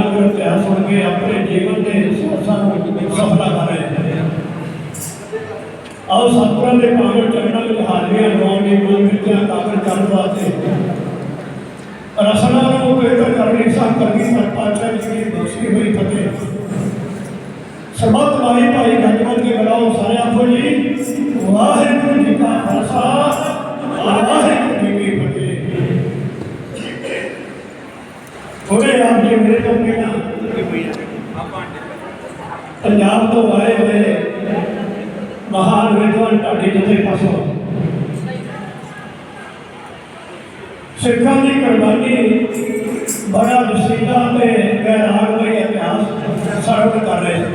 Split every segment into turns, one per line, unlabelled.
ਅੰਦਰ ਇਤਿਹਾਸ ਸੁਣ ਕੇ ਆਪਣੇ ਜੀਵਨ ਦੇ ਸਾਨੂੰ ਸਫਲਾ ਕਰ ਰਹੇ ਹਨ ਆਓ ਸਤਿਗੁਰਾਂ ਦੇ ਪਾਵਨ ਚਰਨਾਂ ਵਿੱਚ ਹਾਜ਼ਰੀਆਂ ਲਾਉਣ ਦੀ ਮਨ ਵਿੱਚ ਕਾਬਲ ਕਰਨ ਵਾਸਤੇ ਰਸਨਾ ਨੂੰ ਪਵਿੱਤਰ ਕਰਨੀ ਸਾਂ ਕਰਨੀ ਪਰ ਪਾਤਸ਼ਾਹ ਜੀ ਦੀ ਬਖਸ਼ੀ ਹੋਈ ਫਤਿਹ ਸਰਬੱਤ ਭਾਈ ਭਾਈ ਗੱਜਵਤ ਥੋੜੇ ਆਪ ਜੀ ਮੇਰੇ ਤੋਂ ਕਹਿਣਾ ਪੰਜਾਬ ਤੋਂ ਆਏ ਹੋਏ ਮਹਾਨ ਵਿਦਵਾਨ ਢਾਡੀ ਜਿੱਥੇ ਪਾਸੋਂ। ਸਿੱਖਾਂ ਦੀ ਕੁਰਬਾਨੀ ਬੜਾ ਵਸੀਲਾ ਤੇ ਗੈਰਾਗਮਈ ਇਤਿਹਾਸ ਸਰਵ ਕਰ ਰਹੇ ਸੀ।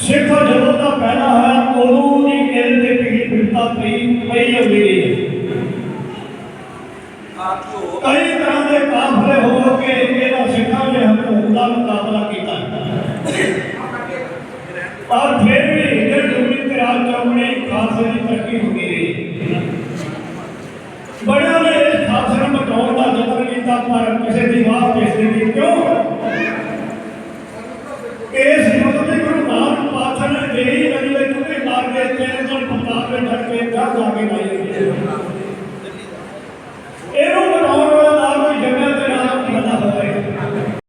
ਸਿੱਖ ਜਦੋਂ ਦਾ ਪਹਿਲਾ ਹੈ ਉਦੋਂ ਦੀ ਕਿਲ ਤੇ ਪੀੜ ਬਿਰਤਾ ਪਈ ਪਈ ਹੁੰਦੀ ਹੈ। ਕਈ ਤਰ੍ਹਾਂ ਦੇ ਕਾਫਲੇ ਹੋ ਕੇ ਇਹਨਾਂ ਸਿੱਖਾਂ ਨੇ ਹਕੂਕ ਦਾ ਮੁਕਾਬਲਾ ਕੀਤਾ। ਪਰ ਫਿਰ ਵੀ ਹਿੰਦਰ ਜੁਗਨੀ ਤੇ ਰਾਜ ਚੌਕੜੀ ਖਾਲਸੇ ਦੀ ਤਰੱਕੀ ਹੁੰਦੀ ਰਹੀ। ਬੜਿਆਂ ਨੇ ਖਾਲਸੇ ਨੂੰ ਬਚਾਉਣ ਦਾ ਯਤਨ ਕੀਤਾ, ਪਰ ਕਿਸੇ ਦੀ ਵਾਹ ਕਿਸੇ ਦੀ ਕਿਉਂ?